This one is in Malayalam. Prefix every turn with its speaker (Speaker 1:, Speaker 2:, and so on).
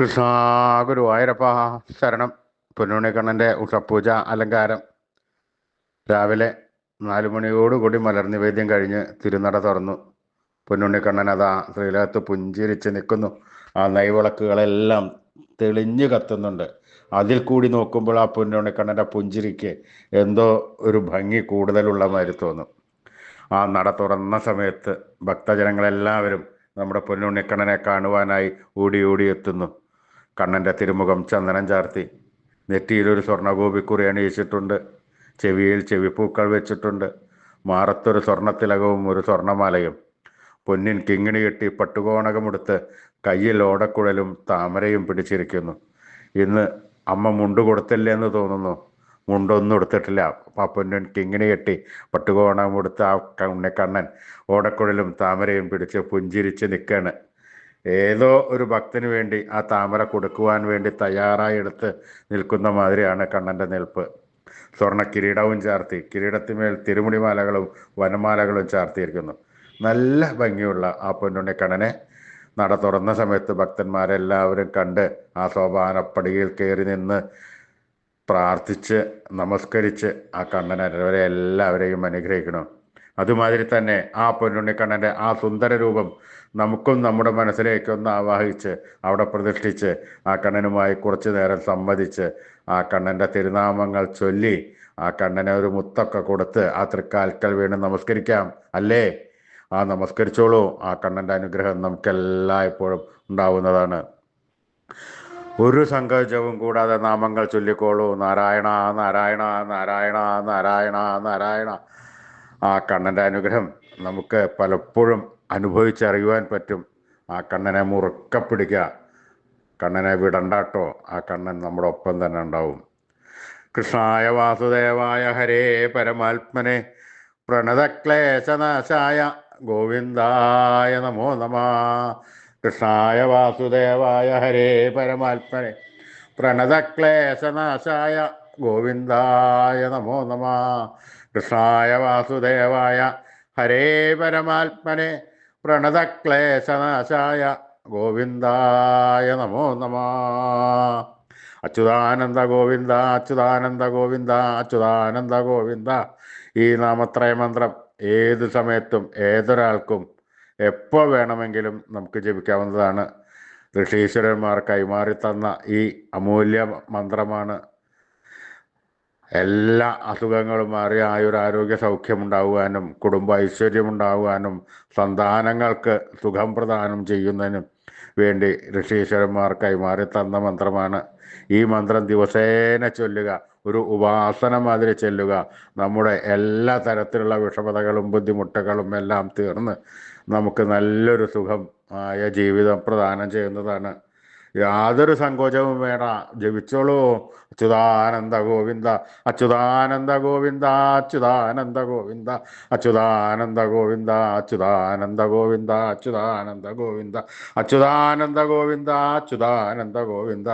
Speaker 1: കൃഷ്ണ ഗുരുവായൂരപ്പ ശരണം. പൊന്നുണിക്കണ്ണന്റെ ഉഷപ്പൂജ അലങ്കാരം. രാവിലെ നാലു മണിയോടുകൂടി മലർ നിവേദ്യം കഴിഞ്ഞ് തിരുനട തുറന്നു. പൊന്നുണ്ണിക്കണ്ണൻ അതാ ശ്രീലകത്ത് പുഞ്ചിരിച്ച് നിൽക്കുന്നു. ആ നെയ്വിളക്കുകളെല്ലാം തെളിഞ്ഞു കത്തുന്നുണ്ട്. അതിൽ കൂടി നോക്കുമ്പോൾ ആ പൊന്നുണ്ണിക്കണ്ണന്റെ പുഞ്ചിരിക്ക് എന്തോ ഒരു ഭംഗി കൂടുതലുള്ള മാതിരി തോന്നും. ആ നട തുറന്ന സമയത്ത് ഭക്തജനങ്ങളെല്ലാവരും നമ്മുടെ പൊന്നുണ്ണിക്കണ്ണനെ കാണുവാനായി ഓടി ഓടി എത്തുന്നു. കണ്ണന്റെ തിരുമുഖം ചന്ദനം ചാർത്തി. നെറ്റിയിലൊരു സ്വർണഗോപിക്കുറി അണിയിച്ചിട്ടുണ്ട്. ചെവിയിൽ ചെവിപ്പൂക്കൾ വെച്ചിട്ടുണ്ട്. മാറത്തൊരു സ്വർണത്തിലകവും ഒരു സ്വർണമാലയും പൊന്നിൻ കിങ്ങിണി കെട്ടി പട്ടുകോണകമെടുത്ത് കയ്യിൽ ഓടക്കുഴലും താമരയും പിടിച്ചിരിക്കുന്നു. ഇന്ന് അമ്മ മുണ്ട് കൊടുത്തില്ലേ എന്ന് തോന്നുന്നു. മുണ്ടൊന്നും എടുത്തിട്ടില്ല. ആ പൊന്നിൻ കിങ്ങിണി കെട്ടി പട്ടുകോണം കൊടുത്ത ആ ഉണ്ണിക്കണ്ണൻ ഓടക്കുഴലും താമരയും പിടിച്ച് പുഞ്ചിരിച്ച് നിൽക്കുകയാണ് ഏതോ ഒരു ഭക്തന് വേണ്ടി ആ താമര കൊടുക്കുവാൻ വേണ്ടി തയ്യാറായി എടുത്ത് നിൽക്കുന്ന മാതിരിയാണ് കണ്ണന്റെ നിൽപ്പ്. സ്വർണ കിരീടവും ചാർത്തി കിരീടത്തിന്മേൽ തിരുമുടിമാലകളും വനമാലകളും ചാർത്തിയിരിക്കുന്നു. നല്ല ഭംഗിയുള്ള ആ പൊന്നുണ്ണി കണ്ണനെ നട തുറന്ന സമയത്ത് ഭക്തന്മാരെല്ലാവരും കണ്ട് ആ സോപാനപ്പടിയിൽ കയറി നിന്ന് പ്രാർത്ഥിച്ച് നമസ്കരിച്ച് ആ കണ്ണനെ എല്ലാവരെയും അനുഗ്രഹിക്കണം. അതുമാതിരി തന്നെ ആ പൊന്നുണ്ണിക്കണ്ണന്റെ ആ സുന്ദര രൂപം നമുക്കും നമ്മുടെ മനസ്സിലേക്ക് ഒന്ന് ആവാഹിച്ച് അവിടെ പ്രതിഷ്ഠിച്ച് ആ കണ്ണനുമായി കുറച്ചു നേരം സംവദിച്ച് ആ കണ്ണന്റെ തിരുനാമങ്ങൾ ചൊല്ലി ആ കണ്ണനെ ഒരു മുത്തൊക്കെ കൊടുത്ത് ആ തൃക്കാൽക്കൽ വീണ് നമസ്കരിക്കാം അല്ലേ? ആ നമസ്കരിച്ചോളൂ. ആ കണ്ണന്റെ അനുഗ്രഹം നമുക്കെല്ലായ്പ്പോഴും ഉണ്ടാവുന്നതാണ്. ഒരു സങ്കോചവും കൂടാതെ നാമങ്ങൾ ചൊല്ലിക്കോളൂ. നാരായണ നാരായണ നാരായണ നാരായണ നാരായണ. ആ കണ്ണന്റെ അനുഗ്രഹം നമുക്ക് പലപ്പോഴും അനുഭവിച്ചറിയുവാൻ പറ്റും. ആ കണ്ണനെ മുറുക്ക പിടിക്കുക. കണ്ണനെ വിടണ്ടാട്ടോ. ആ കണ്ണൻ നമ്മുടെ ഒപ്പം തന്നെ ഉണ്ടാവും. കൃഷ്ണായ വാസുദേവായ ഹരേ പരമാത്മനെ. പ്രണതക്ലേശനാശായ ഗോവിന്ദായ നമോ നമ. കൃഷ്ണായ വാസുദേവായ ഹരേ പരമാത്മനെ. പ്രണതക്ലേശനാശായ ഗോവിന്ദായ നമോ നമ. കൃഷ്ണായ വാസുദേവായ ഹരേ പരമാത്മനെ പ്രണതക്ലേശനാശായ ഗോവിന്ദായ നമോ നമ. അച്യുതാനന്ദ ഗോവിന്ദ അച്യുതാനന്ദ ഗോവിന്ദ അച്യുതാനന്ദ ഗോവിന്ദ. ഈ നാമത്രയ മന്ത്രം ഏത് സമയത്തും ഏതൊരാൾക്കും എപ്പോൾ വേണമെങ്കിലും നമുക്ക് ജപിക്കാവുന്നതാണ്. ഋഷീശ്വരന്മാർ കൈമാറി തന്ന ഈ അമൂല്യ മന്ത്രമാണ് എല്ലാ അസുഖങ്ങളും മാറി ആയുരാരോഗ്യ സൗഖ്യമുണ്ടാകുവാനും കുടുംബ ഐശ്വര്യമുണ്ടാകുവാനും സന്താനങ്ങൾക്ക് സുഖം പ്രദാനം ചെയ്യുന്നതിനും വേണ്ടി ഋഷീശ്വരന്മാർ കൈമാറി തന്ന മന്ത്രമാണ്. ഈ മന്ത്രം ദിവസേന ചൊല്ലുക ഒരു ഉപാസന മാതിരി ചെല്ലുക. നമ്മുടെ എല്ലാ തരത്തിലുള്ള വിഷമതകളും ബുദ്ധിമുട്ടുകളും എല്ലാം തീർന്ന് നമുക്ക് നല്ലൊരു സുഖം ആയ ജീവിതം പ്രദാനം ചെയ്യുന്നതാണ് യാതൊരു സങ്കോചവും വേണ്ട. ജപിച്ചോളൂ. അച്യുതാനന്ദ ഗോവിന്ദ അച്യുതാനന്ദ ഗോവിന്ദ അച്യുതാനന്ദ ഗോവിന്ദ അച്യുതാനന്ദ ഗോവിന്ദ അച്യുതാനന്ദ ഗോവിന്ദ അച്യുതാനന്ദ ഗോവിന്ദ അച്യുതാനന്ദ ഗോവിന്ദ അച്യുതാനന്ദ ഗോവിന്ദ.